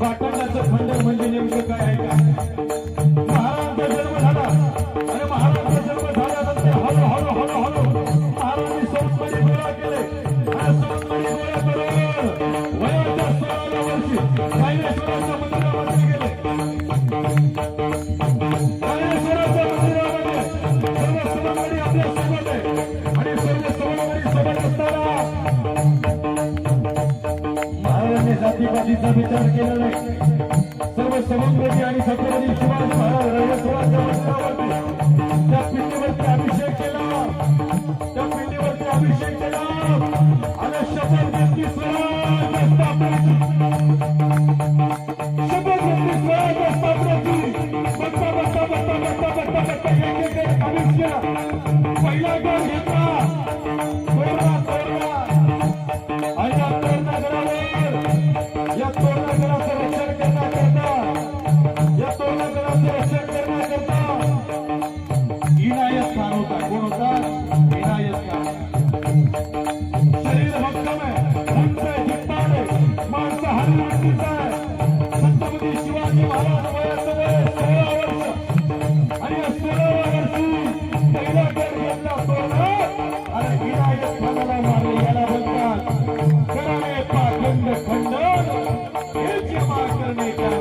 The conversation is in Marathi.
पाटणाचं खंडन म्हणजे नेमकं काय आहे का? महाराजांचा जन्म झाला. जातीपातीचा विचार केला नाही. सर्व समग्रती आणि छत्रपती शिवाजी महाराज रयस्वाच्या वस्त्रावरती त्या पिंडीवरती अभिषेक केला. त्या पिंडीवरती अभिषेक केला. आणि शपथ घेतली स्वराज्य स्थापनेची. शपथ घेतली स्वराज्य स्थापनेची. बघता बघता बघता बघता बघता बघता एक एक एक होता कोण होता इनायत शरीर भक्कम आहे उंच आहे आहे माणसं आहे छत्रपती शिवाजी महाराज वयाचं वय सोळा वर्ष आणि या वर्षी आणि मारले याला म्हणतात करावे पाखंड खंडन करणे